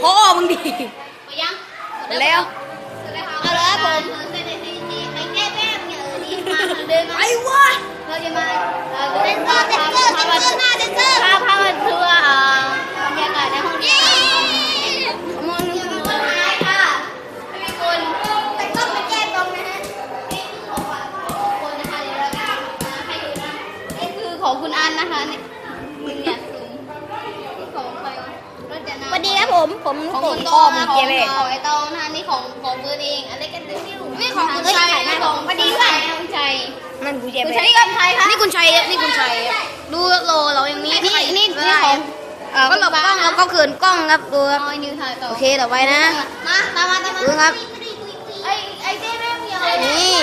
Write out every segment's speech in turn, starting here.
พ่อมึงดิไปยังแล้วเอาเลยครับผมไปแก้แม่เนี่ยเออนี่มาเดินมาไอ้วะเราจะมาเดินมาพาพาพามาพาพามาทัวร์อ่าบรรยากาศในห้องนี้ขโมยขโมยค่ะไม่มีคนแต่ต้องมาแก้ตรงนะฮะนี่คือของขวัญของคนนะคะเดี๋ยวเราจะให้ดูนะนี่คือของคุณอันนะคะนี่มึงเนี่ยสูงนี่ของใครวะรจนา สวัสดีครับ ผมผมของโป่คุงณพ่ตอองมึงขอเกงเร ของไอ้ตองนะคะนี่ของของเบอร์เองอันเล็กกันดิ้วนี่ของคุณเฮ้ยชัยขายหน้าของพอดีด้วยคุณชัยนั่นกูเจคุณเรชัยนี่กับใครคะนี่คุณชัยนี่คุณชัยดูโลเราอย่างนี้นี่นี่นี่ของเออก็หลบกล้องแล้วก็เขินกล้องครับดูครับน้อยนิวถ่ายต่อโอเคต่อไปนะ มาตามมาตามมาดูครับ ไอ้ไอ้เจ๊แม่มีอะไรนี่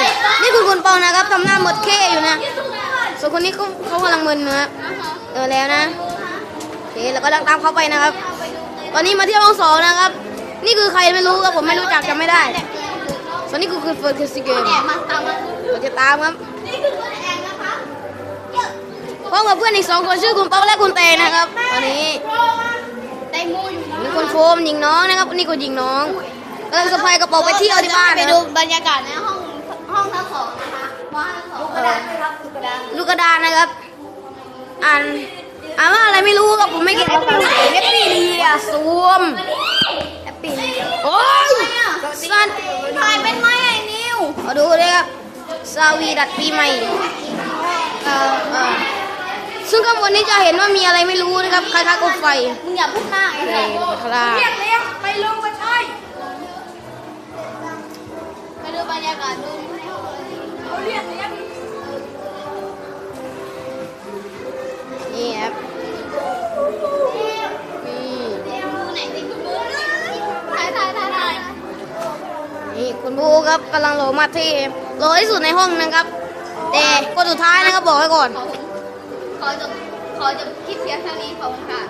นี่คุณคุณปองนะครับทำหน้าหมดเข้อยู่นะส่วนคนนี้เขาเขากำลังมึนนะครับเออแล้วนะโอเคแล้วก็ตามเขาไปนะครับ ตอนนี้มาเที่ยวห้องสองนะครับ นี่คือใครไม่รู้ครับผมไม่รู้จักจำไม่ได้ส่วนนี้คือคือเฟิร์สคือซิเกมแอบมาตามมาเราจะตามครับพร้อมกับเพื่อนอีกสองคนชื่อคุณป๊อกและคุณเตนะครับตอนนี้ได้มูอยู่นี่คุณโฟมยิงน้องนะครับนี่คุณยิงน้องกำลังสะพายกระเป๋าไปเที่ยวที่บ้านไปดูบรรยากาศในห้องห้องทั้งสองนะคะว่าทั้งสองกระดานนะครับลูกกระดานนะครับ อ่านอ่านว่าอะไรไม่รู้ครับผม ถ่ายเป็นไหมไอ้นิวมาดูเลยครับสวีดัดปีใหม่เอ่อเอ่อซึ่งข้างบนนี้จะเห็นว่ามีอะไรไม่รู้นะครับคล้ายๆกบไฟ มึงอย่าพูดมากไอ้นี่แหละคลาเรียกเรียกไปลงมาใช่ไปดูบรรยากาศดูในห้องเลยเขาเรียกเรียก นี่คุณบูครับกำลังโหลมาที่โหลที่สุดในห้องนะครับ แต่คนสุดท้ายนะครับบอกไว้ก่อน ขอขอจบขอจบคลิปเพียงเท่านี้ขอบคุณค่ะ